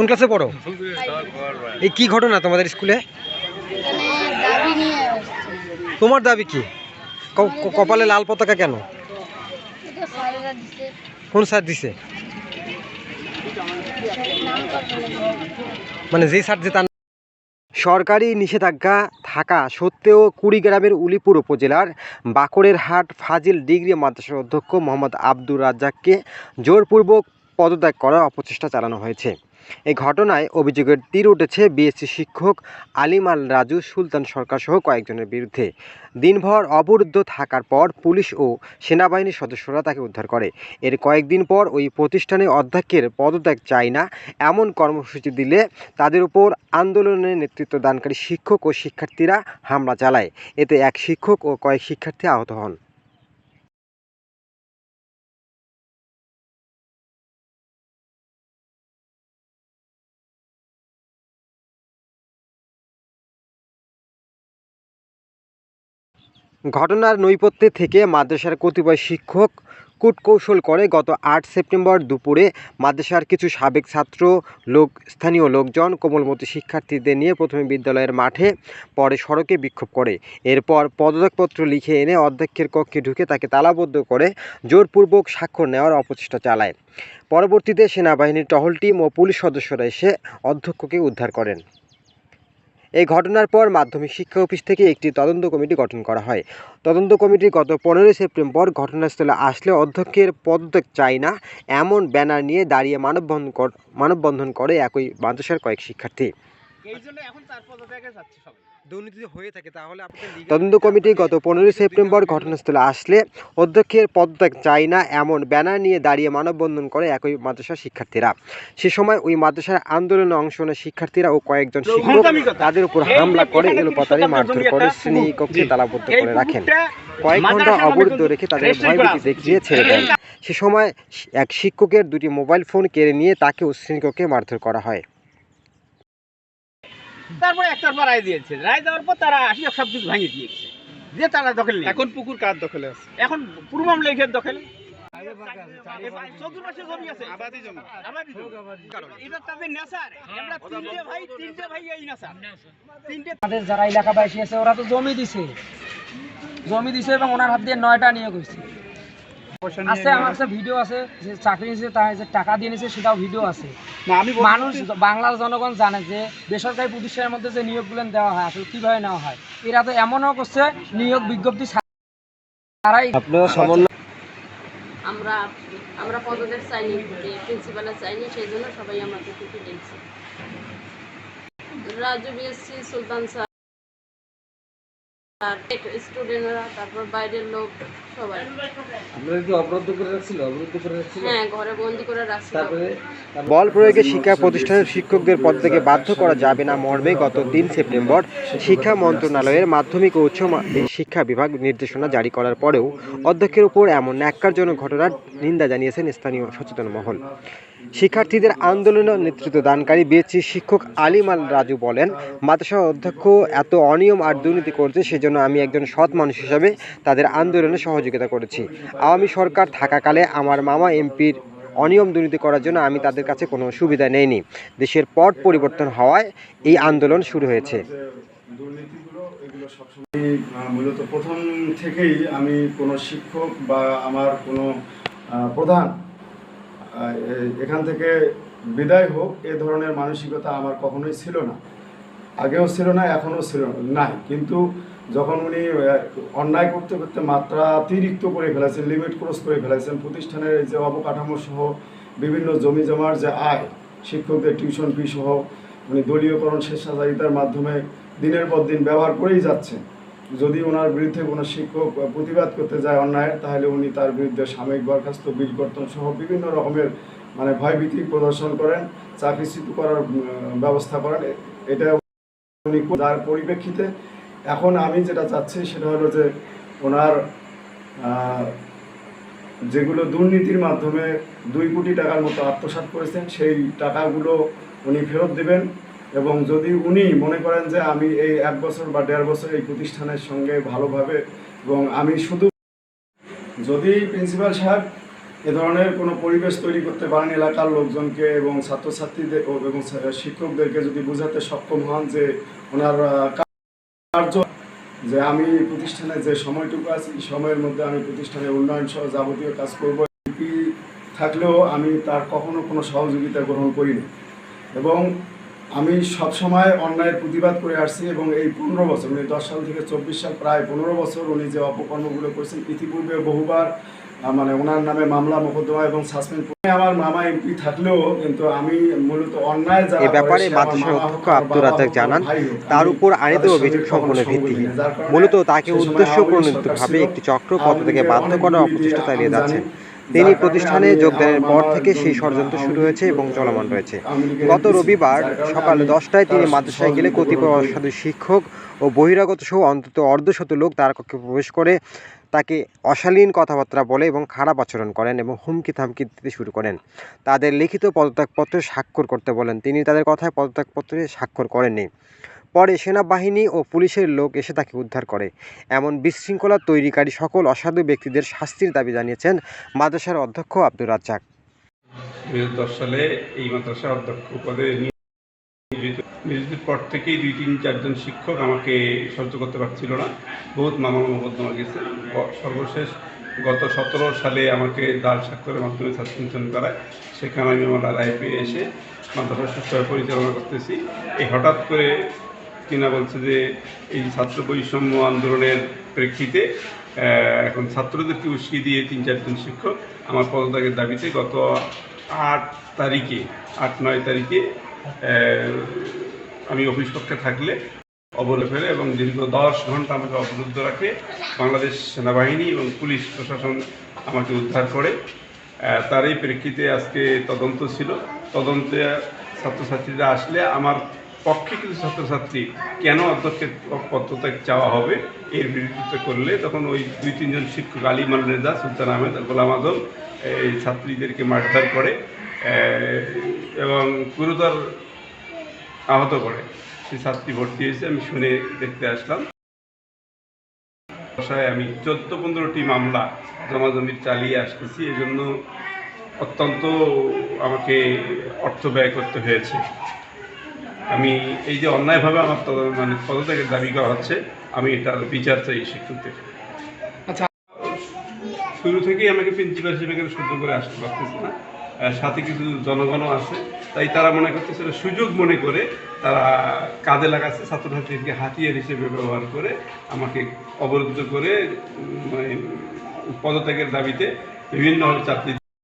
কোন ক্লাসে পড়ো? এই কি ঘটনা তোমাদের স্কুলে? এখানে দাবি নিয়ে আসছে তোমার দাবি কি? কপালে লাল পতাকা কেন? কোন স্যার দিছে? মানে যেই স্যার যে তার সরকারি নিষেধাজ্ঞা থাকা সত্ত্বেও কুড়িগ্রামের উলিপুর উপজেলার বাকরের হাট ফাজিল ডিগ্রি মাদ্রাসার অধ্যক্ষ মোহাম্মদ আব্দুর রাজ্জাককে জোরপূর্বক পদত্যাগ করার অপচেষ্টা চালানো হয়েছে। এই ঘটনায় অভিযোগের তীর উঠেছে বিএসসি শিক্ষক আলিম আল রাজু, সুলতান সরকার সহ কয়েকজনের বিরুদ্ধে। দিনভর অবরুদ্ধ থাকার পর পুলিশ ও সেনাবাহিনীর সদস্যরা তাকে উদ্ধার করে। এর কয়েকদিন পর ওই প্রতিষ্ঠানে অধ্যক্ষের পদত্যাগ চায় না, এমন কর্মসূচি দিলে তাদের উপর আন্দোলনের নেতৃত্ব দানকারী শিক্ষক ও শিক্ষার্থীরা হামলা চালায়। এতে এক শিক্ষক ও কয়েক শিক্ষার্থী আহত হন। ঘটনার নৈপথ্যে থেকে মাদ্রাসার কতিপয় শিক্ষক কূটকৌশল করে গত আট সেপ্টেম্বর দুপুরে মাদ্রাসার কিছু সাবেক ছাত্র, লোক, স্থানীয় লোকজন কোমলমতি শিক্ষার্থীদের নিয়ে প্রথমে বিদ্যালয়ের মাঠে, পরে সড়কে বিক্ষোভ করে। এরপর পদত্যাগপত্র লিখে এনে অধ্যক্ষের কক্ষে ঢুকে তাকে তালাবদ্ধ করে জোরপূর্বক স্বাক্ষর নেওয়ার অপচেষ্টা চালায়। পরবর্তীতে সেনাবাহিনীর টহল টিম ও পুলিশ সদস্যরা এসে অধ্যক্ষকে উদ্ধার করেন। এই ঘটনার পর মাধ্যমিক শিক্ষা অফিস থেকে একটি তদন্ত কমিটি গঠন করা হয়। তদন্ত কমিটি গত পনেরোই সেপ্টেম্বর ঘটনাস্থলে আসলে অধ্যক্ষের পদত্যাগ চাই না, এমন ব্যানার নিয়ে দাঁড়িয়ে মানববন্ধন মানববন্ধন করে একই মাদ্রাসার কয়েক শিক্ষার্থী। এই জন্য এখন পদত্যাগে যাচ্ছে সবাই। দুর্নীতি হয়ে থাকে তাহলে তদন্ত কমিটি গত পনেরোই সেপ্টেম্বর ঘটনাস্থলে আসলে অধ্যক্ষের পদত্যাগ চাই না এমন ব্যানার নিয়ে দাঁড়িয়ে মানববন্ধন করে একই মাদ্রাসার শিক্ষার্থীরা। সে সময় ওই মাদ্রাসার আন্দোলনে অংশ নেয় শিক্ষার্থীরা ও কয়েকজন শিক্ষক। তাদের উপর হামলা করে এলোপাতারি মারধর করে শ্রেণীকক্ষে তালাবদ্ধ করে রাখেন। কয়েক ঘণ্টা অবরুদ্ধ রেখে তাদের ভয়ভীতি দেখিয়ে ছেড়ে দেন সে সময় এক শিক্ষকের দুটি মোবাইল ফোন কেড়ে নিয়ে তাকেও শ্রেণীকক্ষে মারধর করা হয়। তারপরে একটার পর রায় দিয়েছে। রায় দেওয়ার পর তারা আসি সব কিছু ভাঙে দিয়েছে যে তারা দখল নেই। এখন পুকুর কার দখলে আছে? এখন পূর্বম লেখের দখলে। চতুর্পাশে জমি আছে। আবাদি জমি। আবাদি জমি। এটা তাদের নেশার। আমরা তিনটে ভাই তিনটে ভাই এই নেশার। তিনটে আমাদের যারা এলাকাবাসী আছে ওরা তো জমি দিছে। জমি দিছে এবং ওনার হাত দিয়ে নয়টা নিয়ে গেছে আছে আমার কাছে ভিডিও আছে যে চাকরি নিয়েছে তার যে টাকা দিয়ে নিয়েছে সেটাও ভিডিও আছে। না আমি বলছি- মানুষ বাংলার জনগণ জানে যে বেসরকারি প্রতিষ্ঠানের মধ্যে যে নিয়োগগুলো দেওয়া হয় আসলে কীভাবে নেওয়া হয়। এরা তো এমনও করছে নিয়োগ বিজ্ঞপ্তি সমন্বয় আমরা আমরা পদত্যাগ চাইনি প্রিন্সিপালের চাইনি সেই জন্য সবাই আমাদের দিয়েছে রাজু বিএসসি সুলতান স্যার। স্টুডেন্টরা তারপর বাইরের লোক সবাই। হ্যাঁ ঘরে বন্দি করে রাখছিল। বল প্রয়োগে শিক্ষা প্রতিষ্ঠানের শিক্ষকদের পদ থেকে বাধ্য করা যাবে না মর্মে গত তিন সেপ্টেম্বর শিক্ষা মন্ত্রণালয়ের মাধ্যমিক ও উচ্চ শিক্ষা বিভাগ নির্দেশনা জারি করার পরেও অধ্যক্ষের উপর এমন ন্যাক্কারজনক ঘটনার নিন্দা জানিয়েছেন স্থানীয় সচেতন মহল। শিক্ষার্থীদের আন্দোলনে নেতৃত্ব দানকারী বিএসসি শিক্ষক আলিম আল রাজু বলেন, মাদ্রাসা অধ্যক্ষ এত অনিয়ম আর দুর্নীতি করছে, সেজন্য আমি একজন সৎ মানুষ হিসাবে তাদের আন্দোলনে সহযোগিতা করেছি। আওয়ামী সরকার থাকাকালে আমার মামা এমপির অনিয়ম দুর্নীতি করার জন্য আমি তাদের কাছে কোনো সুবিধা নেইনি। দেশের পট পরিবর্তন হওয়ায় এই আন্দোলন শুরু হয়েছে। মূলত প্রথম থেকেই আমি কোনো শিক্ষক বা আমার কোনো প্রধান এখান থেকে বিদায় হোক, এ ধরনের মানসিকতা আমার কখনোই ছিল না। আগেও ছিল না, এখনও ছিল নাই। কিন্তু যখন উনি অন্যায় করতে করতে মাত্রা অতিরিক্ত করে ফেলেছেন লিমিট ক্রস করে ফেলেছেন, প্রতিষ্ঠানের যে অবকাঠামো সহ বিভিন্ন জমি জমার যে আয়, শিক্ষকদের টিউশন ফি সহ, উনি দলীয়করণ, স্বেচ্ছাচারিতার মাধ্যমে দিনের পর দিন ব্যবহার করেই যাচ্ছেন। যদি ওনার বিরুদ্ধে কোনো শিক্ষক প্রতিবাদ করতে যায় অন্যায়ের, তাহলে উনি তার বিরুদ্ধে সাময়িক বরখাস্ত, বিল কর্তন সহ বিভিন্ন রকমের মানে ভয়ভীতি প্রদর্শন করেন, চাকরিচ্যুত করার ব্যবস্থা করেন। এটা উনি যার পরিপ্রেক্ষিতে এখন আমি যেটা চাচ্ছি সেটা হলো যে ওনার যেগুলো দুর্নীতির মাধ্যমে দুই কোটি টাকার মতো আত্মসাৎ করেছেন, সেই টাকাগুলো উনি ফেরত দেবেন। এবং যদি উনি মনে করেন যে আমি এই এক বছর বা দেড় বছর এই প্রতিষ্ঠানের সঙ্গে ভালোভাবে এবং আমি শুধু যদি প্রিন্সিপাল সাহেব এ ধরনের কোনো পরিবেশ তৈরি করতে পারেন এলাকার লোকজনকে এবং ছাত্রছাত্রীদের এবং শিক্ষকদেরকে যদি বোঝাতে সক্ষম হন যে ওনার কার্য যে আমি প্রতিষ্ঠানে যে সময়টুকু আছে সময়ের মধ্যে আমি প্রতিষ্ঠানের উন্নয়ন সহ যাবতীয় কাজ করব। থাকলেও আমি তার কখনো কোনো সহযোগিতা গ্রহণ করিনি। এবং আমি সবসময় অন্যায়ের প্রতিবাদ করে আসছি এবং এই পনেরো বছর উনি দশ সাল থেকে চব্বিশ সাল প্রায় পনেরো বছর উনি যে অপকর্মগুলো করেছেন ইতিপূর্বে বহুবার মানে ওনার নামে মামলা মোকদ্দমা এবং সাসপেন্ড আমার মামা এমপি থাকলেও কিন্তু আমি মূলত অন্যায় যারা এ ব্যাপারে অধ্যক্ষ আব্দুর বাবা রাজ্জাক জানান তার উপর আনিত অভিযোগ সম্পূর্ণ ভিত্তিহীন কারণে মূলত তাকে উদ্দেশ্য সরকার একটি চক্র পদ থেকে বাধ্য করার অপচেষ্টা চালিয়ে যাচ্ছে। তিনি প্রতিষ্ঠানে যোগদানের পর থেকে সেই ষড়যন্ত্র শুরু হয়েছে এবং চলমান রয়েছে। গত রবিবার সকাল দশটায় তিনি মাদ্রাসায় গেলে কতিপয় অসাধু শিক্ষক ও বহিরাগত সহ অন্তত অর্ধশত লোক তার কক্ষে প্রবেশ করে তাকে অশালীন কথাবার্তা বলে এবং খারাপ আচরণ করেন এবং হুমকি থামকি দিতে শুরু করেন। তাদের লিখিত পদত্যাগপত্রে স্বাক্ষর করতে বলেন। তিনি তাদের কথায় পদত্যাগপত্রে স্বাক্ষর করেননি। পরে সেনাবাহিনী ও পুলিশের লোক এসে তাকে উদ্ধার করে। এমন বিশৃঙ্খলা তৈরিকারী সকল অসাধু ব্যক্তিদের শাস্তির দাবি জানিয়েছেন মাদ্রাসার অধ্যক্ষ আব্দুর রাজ্জাক। সালে এই মাদ্রাসার অধ্যক্ষ পদে নিয়োজিত। পর থেকেই দুই তিন চারজন শিক্ষক আমাকে সহ্য করতে পারছিল না। বহুত মামলা মোকদ্দমা গেছে। সর্বশেষ গত সতেরো সালে আমাকে দাল স্বাক্ষরের মাধ্যমে সাসপেনশন করায়। সেখানে আমি আমার রায় পেয়ে এসে মাদ্রাসা পরিচালনা করতেছি। এই হঠাৎ করে কিনা বলছে যে এই ছাত্র বৈষম্য আন্দোলনের প্রেক্ষিতে এখন ছাত্রদেরকে উস্কিয়ে দিয়ে তিন চারজন শিক্ষক আমার পদত্যাগের দাবিতে গত আট তারিখে, আট নয় তারিখে আমি অফিস কক্ষে থাকলে অবরোধ ফেলে এবং দীর্ঘ দশ ঘণ্টা আমাকে অবরুদ্ধ রাখে বাংলাদেশ সেনাবাহিনী এবং পুলিশ প্রশাসন আমাকে উদ্ধার করে। তার এই প্রেক্ষিতে আজকে তদন্ত ছিল। তদন্তে ছাত্রছাত্রীরা আসলে আমার পক্ষে কিছু ছাত্রছাত্রী কেন অধ্যক্ষের পদত্যাগ চাওয়া হবে? এর বিরোধিতা করলে তখন ওই দুই, তিনজন শিক্ষক আলিমান রেজা সুলতান আহমেদ গোলাম আজম এই ছাত্রীদেরকে মারধর করে এবং গুরুতর আহত করে। সেই ছাত্রী ভর্তি হয়েছে, আমি শুনে দেখতে আসলাম। বাসায় আমি চোদ্দ পনেরোটি মামলা জমাজমির চালিয়ে আসতেছি, এজন্য অত্যন্ত আমাকে অর্থ ব্যয় করতে হয়েছে। আমি এই যে অন্যায়ভাবে আমার মানে পদত্যাগের দাবি করা হচ্ছে আমি এটার বিচার চাই শিক্ষকদের। আচ্ছা। শুরু থেকেই আমাকে প্রিন্সিপাল হিসেবে এখানে সহ্য করে আসতে পারতেছে না। সাথে কিছু জনগণও আছে। তাই তারা মনে করতেছে এটা সুযোগ মনে করে তারা কাজে লাগাচ্ছে ছাত্রছাত্রীদেরকে হাতিয়ার হিসেবে ব্যবহার করে আমাকে অবরুদ্ধ করে মানে পদত্যাগের দাবিতে বিভিন্নভাবে চাকরি